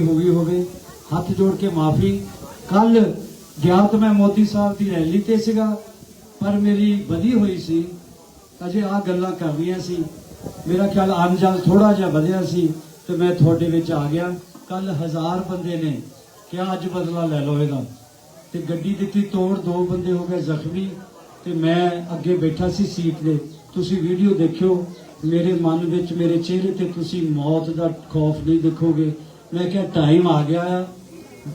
ਹੋ ਗਈ ਹੋਵੇ ਹੱਥ ਜੋੜ ਕੇ ਮਾਫੀ। ਕੱਲ ਗਿਆ ਤਾਂ ਮੈਂ ਮੋਦੀ ਸਾਹਿਬ ਦੀ ਰੈਲੀ ਤੇ ਸੀਗਾ, ਪਰ ਮੇਰੀ ਵਧੀ ਹੋਈ ਸੀ। ਅਜੇ ਆ ਗੱਲਾਂ ਕਰਨੀਆਂ ਸੀ। ਮੇਰਾ ਖਿਆਲ ਅੰਜਲ ਥੋੜਾ ਜਿਹਾ ਵਧਿਆ ਸੀ, ਤੇ ਮੈਂ ਤੁਹਾਡੇ ਵਿੱਚ ਆ ਗਿਆ। ਕੱਲ ਹਜ਼ਾਰ ਬੰਦੇ ਨੇ ਕਿਹਾ, ਅੱਜ ਬਦਲਾ ਲੈ ਲਓ ਇਹਦਾ। ਤੇ ਗੱਡੀ ਦਿੱਤੀ, ਤੋੜ ਦੋ ਬੰਦੇ ਹੋ ਗਏ ਜ਼ਖਮੀ। ਤੇ ਮੈਂ ਅੱਗੇ ਬੈਠਾ ਸੀ ਸੀਟ ਦੇ ਤੁਸੀਂ ਵੀਡੀਓ ਦੇਖਿਓ, ਮੇਰੇ ਮਨ ਵਿੱਚ, ਮੇਰੇ ਚਿਹਰੇ ਤੇ ਤੁਸੀਂ ਮੌਤ ਦਾ ਖੌਫ ਨਹੀਂ ਦੇਖੋਗੇ। ਮੈਂ ਕਿਹਾ ਟਾਈਮ ਆ ਗਿਆ। ਆ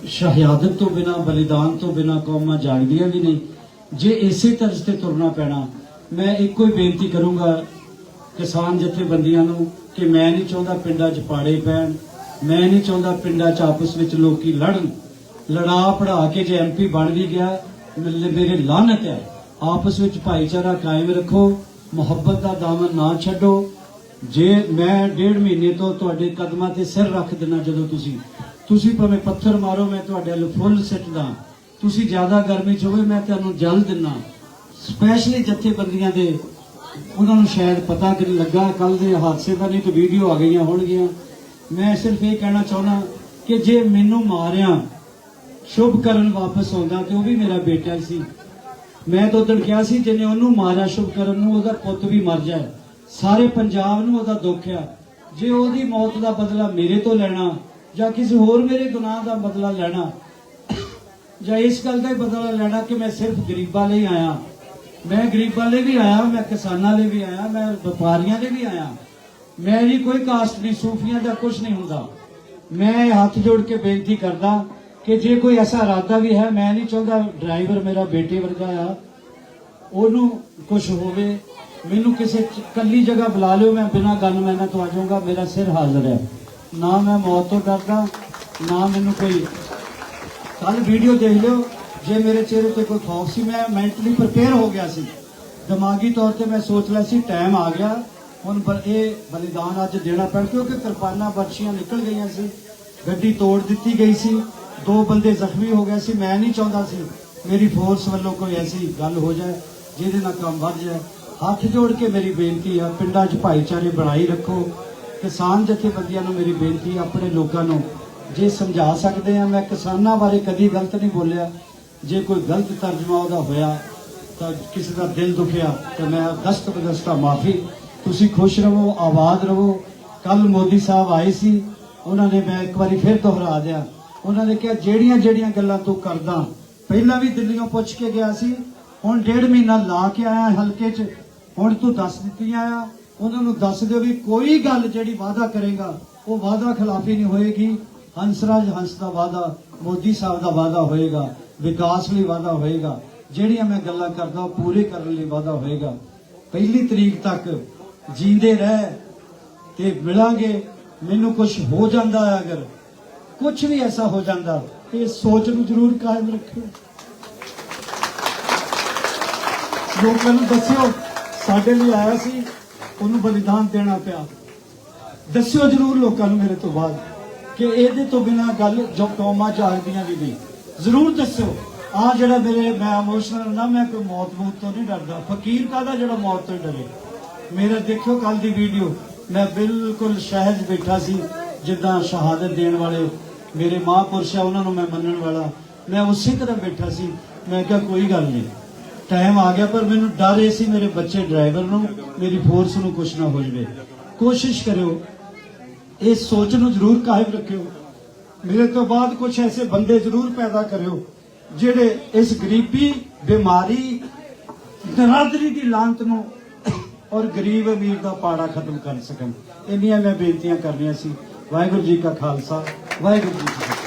ਸ਼ਹਾਦਤ ਤੋਂ ਬਿਨਾ, ਬਲੀਦਾਨ ਤੋਂ ਬਿਨਾ ਕੌਮਾਂ ਜਾਗਦੀਆਂ ਵੀ ਨਹੀਂ। ਜੇ ਇਸੇ ਤਰਜ਼ ਤੇ ਤੁਰਨਾ ਪੈਣਾ, ਮੈਂ ਇੱਕੋ ਹੀ ਬੇਨਤੀ ਕਰੂੰਗਾ ਕਿਸਾਨ ਜਥੇਬੰਦੀਆਂ ਨੂੰ ਕਿ ਮੈਂ ਨਹੀਂ ਚਾਹੁੰਦਾ ਪਿੰਡਾਂ 'ਚ ਪਾੜੇ ਪੈਣ, ਮੈਂ ਨਹੀਂ ਚਾਹੁੰਦਾ ਪਿੰਡਾਂ 'ਚ ਆਪਸ ਵਿੱਚ ਲੋਕੀ ਲੜਨ। ਲੜਾ ਪੜਾ ਕੇ ਜੇ ਐਮਪੀ ਬਣ ਵੀ ਗਿਆ ਮੇਰੇ ਲਾਨਤ ਹੈ। ਆਪਸ ਵਿੱਚ ਭਾਈਚਾਰਾ ਕਾਇਮ ਰੱਖੋ, ਮੁਹੱਬਤ ਦਾ ਦਾਮਨ ਨਾ ਛੱਡੋ। ਜੇ ਮੈਂ ਡੇਢ ਮਹੀਨੇ ਤੋਂ ਤੁਹਾਡੇ ਕਦਮਾਂ ਤੇ ਸਿਰ ਰੱਖ ਦੇਣਾ ਜਦੋਂ ਤੁਸੀਂ ਤੁਸੀਂ ਭਾਵੇਂ ਪੱਥਰ ਮਾਰੋ, ਮੈਂ ਤੁਹਾਡੇ ਵੱਲ ਫੁੱਲ ਸਿੱਟਦਾ। ਤੁਸੀਂ ਜ਼ਿਆਦਾ ਗਰਮੀ ਚ ਹੋਵੇ ਮੈਂ ਤੁਹਾਨੂੰ ਜਲ ਦਿੰਨਾ ਸਪੈਸ਼ਲੀ ਜਥੇਬੰਦੀਆਂ ਦੇ, ਉਹਨਾਂ ਨੂੰ ਸ਼ਾਇਦ ਪਤਾ ਕਿ ਲੱਗਾ ਕੱਲ ਦੇ ਹਾਦਸੇ ਦਾ ਨਹੀਂ ਤੇ ਵੀਡੀਓ ਆ ਗਈਆਂ ਹੋਣਗੀਆਂ। ਮੈਂ ਸਿਰਫ ਇਹ ਕਹਿਣਾ ਚਾਹੁੰਦਾ ਕਿ ਜੇ ਮੈਨੂੰ ਮਾਰਿਆ, ਸ਼ੁਭ ਕਰਨ ਵਾਪਸ ਆਉਂਦਾ ਤੇ ਉਹ ਵੀ ਮੇਰਾ ਬੇਟਾ ਸੀ। ਮੈਂ ਤਾਂ ਉਦੋਂ ਕਿਹਾ ਸੀ, ਜਿਹਨੇ ਉਹਨੂੰ ਮਾਰਿਆ ਸ਼ੁਭ ਕਰਨ ਨੂੰ, ਉਹਦਾ ਪੁੱਤ ਵੀ ਮਰ ਜਾਏ। ਸਾਰੇ ਪੰਜਾਬ ਨੂੰ ਉਹਦਾ ਦੁੱਖ ਆ। ਜੇ ਉਹਦੀ ਮੌਤ ਦਾ ਬਦਲਾ ਮੇਰੇ ਤੋਂ ਲੈਣਾ, ਜਾਂ ਕਿਸੇ ਹੋਰ ਮੇਰੇ ਗੁਨਾਹ ਦਾ ਬਦਲਾ ਲੈਣਾ, ਜਾਂ ਇਸ ਗੱਲ ਦਾ ਬਦਲਾ ਲੈਣਾ ਕਿ ਮੈਂ ਸਿਰਫ ਗਰੀਬਾਂ ਲਈ ਆਇਆ। ਮੈਂ ਗਰੀਬਾਂ ਲਈ ਵੀ ਆਇਆ, ਮੈਂ ਕਿਸਾਨਾਂ ਲਈ ਵੀ ਆਇਆ, ਮੈਂ ਵਪਾਰੀਆਂ ਲਈ ਵੀ ਆਇਆ। ਮੈਂ ਜੀ ਕੋਈ ਕਾਸਟ ਨਹੀਂ, ਸੂਫੀਆਂ ਦਾ ਕੁਝ ਨਹੀਂ ਹੁੰਦਾ। ਮੈਂ ਹੱਥ ਜੋੜ ਕੇ ਬੇਨਤੀ ਕਰਦਾ ਕਿ ਜੇ ਕੋਈ ਐਸਾ ਇਰਾਦਾ ਵੀ ਹੈ, ਮੈਂ ਨਹੀਂ ਚਾਹੁੰਦਾ ਡਰਾਈਵਰ ਮੇਰਾ ਬੇਟੇ ਵਰਗਾ ਆ, ਉਹਨੂੰ ਕੁਝ ਹੋਵੇ। ਮੈਨੂੰ ਕਿਸੇ ਚ- ਕੱਲੀ ਜਗ੍ਹਾ ਬੁਲਾ ਲਿਓ, ਮੈਂ ਬਿਨਾਂ ਗੱਲ ਮੈਨਾਂ ਤੋਂ ਆ ਜਾਊਂਗਾ, ਮੇਰਾ ਸਿਰ ਹਾਜ਼ਰ ਹੈ। ਨਾ ਮੈਂ ਮੌਤ ਤੋਂ ਡਰਦਾ, ਨਾ ਮੈਨੂੰ ਕੋਈ ਕੱਲ ਵੀਡੀਓ ਦੇਖ ਲਿਓ, ਜੇ ਮੇਰੇ ਚਿਹਰੇ ਤੇ ਕੋਈ ਖੌਫ ਸੀ, ਮੈਂ ਮੈਂਟਲੀ ਪ੍ਰਪੇਅਰ ਹੋ ਗਿਆ ਸੀ। ਦਿਮਾਗੀ ਤੌਰ ਤੇ ਮੈਂ ਸੋਚ ਲਿਆ ਸੀ ਟਾਈਮ ਆ ਗਿਆ। ਹੁਣ ਬ- ਇਹ ਬਲੀਦਾਨ ਅੱਜ ਦੇਣਾ ਪੈਣ, ਕਿਉਂਕਿ ਕਿਰਪਾਨਾਂ ਬਰਛੀਆਂ ਨਿਕਲ ਗਈਆਂ ਸੀ। ਗੱਡੀ ਤੋੜ ਦਿੱਤੀ ਗਈ ਸੀ। ਦੋ ਬੰਦੇ ਜ਼ਖਮੀ ਹੋ ਗਏ ਸੀ, ਮੈਂ ਨਹੀਂ ਚਾਹੁੰਦਾ ਸੀ। ਮੇਰੀ ਫੋਰਸ ਵੱਲੋਂ ਕੋਈ ਐਸੀ ਗੱਲ ਹੋ ਜਾਏ, ਜਿਹਦੇ ਨਾਲ ਕੰਮ ਵੱਧ ਜਾਏ। ਹੱਥ ਜੋੜ ਕੇ ਮੇਰੀ ਬੇਨਤੀ ਆ, ਪਿੰਡਾਂ 'ਚ ਭਾਈਚਾਰੇ ਬਣਾਈ ਰੱਖੋ ਕਿਸਾਨ ਜਥੇਬੰਦੀਆਂ ਨੂੰ ਮੇਰੀ ਬੇਨਤੀ ਆਪਣੇ ਲੋਕਾਂ ਨੂੰ ਜੇ ਸਮਝਾ ਸਕਦੇ ਆ, ਮੈਂ ਕਿਸਾਨਾਂ ਬਾਰੇ ਕਦੀ ਗਲਤ ਨਹੀਂ ਬੋਲਿਆ। ਜੇ ਕੋਈ ਗਲਤ ਤਰਜਮਾ ਉਹਦਾ ਹੋਇਆ ਤਾਂ ਕਿਸੇ ਦਾ ਦਿਲ ਦੁਖਿਆ ਤਾਂ ਮੈਂ ਦਸਤ ਬਦਸਤਾ ਮਾਫੀ। ਤੁਸੀਂ ਖੁਸ਼ ਰਹੋ, ਆਬਾਦ ਰਹੋ। ਕੱਲ ਮੋਦੀ ਸਾਹਿਬ ਆਏ ਸੀ, ਉਹਨਾਂ ਨੇ ਮੈਂ ਇੱਕ ਵਾਰੀ ਫਿਰ ਦੁਹਰਾ ਦਿਆ। ਉਹਨਾਂ ਨੇ ਕਿਹਾ, ਜਿਹੜੀਆਂ ਜਿਹੜੀਆਂ ਗੱਲਾਂ ਤੂੰ ਕਰਦਾ, ਪਹਿਲਾਂ ਵੀ ਦਿੱਲੀੋਂ ਪੁੱਛ ਕੇ ਗਿਆ ਸੀ, ਹੁਣ ਡੇਢ ਮਹੀਨਾ ਲਾ ਕੇ ਆਇਆ ਹਲਕੇ 'ਚ ਹੁਣ ਤੂੰ ਦੱਸ ਦਿੱਤੀਆਂ ਆ, ਉਹਨਾਂ ਨੂੰ ਦੱਸ ਦਿਓ ਵੀ ਕੋਈ ਗੱਲ ਜਿਹੜੀ ਵਾਅਦਾ ਕਰੇਗਾ, ਉਹ ਵਾਅਦਾ ਖਿਲਾਫੀ ਨਹੀਂ ਹੋਏਗੀ। ਹੰਸਰਾਜ ਹੰਸ ਦਾ ਵਾਅਦਾ, ਮੋਦੀ ਸਾਹਿਬ ਦਾ ਵਾਅਦਾ ਹੋਏਗਾ, ਵਿਕਾਸ ਲਈ ਵਾਅਦਾ ਹੋਏਗਾ। ਜਿਹੜੀਆਂ ਮੈਂ ਗੱਲਾਂ ਕਰਦਾ, ਉਹ ਪੂਰੇ ਕਰਨ ਲਈ ਵਾਅਦਾ ਹੋਏਗਾ। ਪਹਿਲੀ ਤਰੀਕ ਤੱਕ ਜੀਂਦੇ ਰਹਿ ਤੇ ਮਿਲਾਂਗੇ। ਮੈਨੂੰ ਕੁਝ ਹੋ ਜਾਂਦਾ ਹੈ ਅਗਰ ਕੁਝ ਵੀ ਐਸਾ ਹੋ ਜਾਂਦਾ, ਤੇ ਸੋਚ ਨੂੰ ਜ਼ਰੂਰ ਕਾਇਮ ਰੱਖਿਓ। ਲੋਕਾਂ ਨੂੰ ਦੱਸਿਓ ਸਾਡੇ ਲਈ ਆਇਆ ਸੀ, ਉਹਨੂੰ ਬਲੀਦਾਨ ਦੇਣਾ ਪਿਆ। ਦੱਸਿਓ ਜ਼ਰੂਰ ਲੋਕਾਂ ਨੂੰ ਮੇਰੇ ਤੋਂ ਬਾਅਦ ਕਿ ਇਹਦੇ ਤੋਂ ਬਿਨਾ ਗੱਲ ਜੋ ਕੌਮਾਂ ਚਾਹਦੀਆਂ ਵੀ ਨਹੀਂ। ਜ਼ਰੂਰ ਦੱਸਿਓ। ਆ ਜਿਹੜਾ ਮੇਰੇ, ਮੈਂ ਇਮੋਸ਼ਨਲ ਨਾ, ਮੈਂ ਕੋਈ ਮੌਤ ਮੂਤ ਤੋਂ ਨਹੀਂ ਡਰਦਾ। ਫਕੀਰ ਕਾਹਦਾ ਜਿਹੜਾ ਮੌਤ ਤੋਂ ਡਰੇ? ਮੇਰਾ ਦੇਖਿਓ ਕੱਲ ਦੀ ਵੀਡੀਓ ਮੈਂ ਬਿਲਕੁਲ ਸਹਿਜ ਬੈਠਾ ਸੀ, ਜਿੱਦਾਂ ਸ਼ਹਾਦਤ ਦੇਣ ਵਾਲੇ ਮੇਰੇ ਮਹਾਂਪੁਰਸ਼ ਆ, ਉਹਨਾਂ ਨੂੰ ਮੈਂ ਮੰਨਣ ਵਾਲਾ। ਮੈਂ ਉਸੇ ਤਰ੍ਹਾਂ ਬੈਠਾ ਸੀ। ਮੈਂ ਕਿਹਾ ਕੋਈ ਗੱਲ ਨਹੀਂ। ਟਾਈਮ ਆ ਗਿਆ, ਪਰ ਮੈਨੂੰ ਡਰ ਇਹ ਸੀ ਮੇਰੇ ਬੱਚੇ ਡਰਾਈਵਰ ਨੂੰ, ਮੇਰੀ ਫੋਰਸ ਨੂੰ ਕੁਝ ਨਾ ਹੋ ਜਵੇ। ਕੋਸ਼ਿਸ਼ ਕਰਿਓ ਇਸ ਸੋਚ ਨੂੰ ਜ਼ਰੂਰ ਕਾਇਮ ਰੱਖਿਓ। ਮੇਰੇ ਤੋਂ ਬਾਅਦ ਕੁਝ ਐਸੇ ਬੰਦੇ ਜ਼ਰੂਰ ਪੈਦਾ ਕਰਿਓ, ਜਿਹੜੇ ਇਸ ਗਰੀਬੀ, ਬਿਮਾਰੀ ਦਰਾਦਰੀ ਦੀ ਲਾਂਤ ਨੂੰ ਔਰ ਗਰੀਬ ਅਮੀਰ ਦਾ ਪਾੜਾ ਖਤਮ ਕਰ ਸਕਣ। ਇੰਨੀਆਂ ਮੈਂ ਬੇਨਤੀਆਂ ਕਰਨੀਆਂ ਸੀ। ਵਾਹਿਗੁਰੂ ਜੀ ਕਾ ਖਾਲਸਾ, ਵਾਹਿਗੁਰੂ ਜੀ ਕੀ ਫਤਿਹ।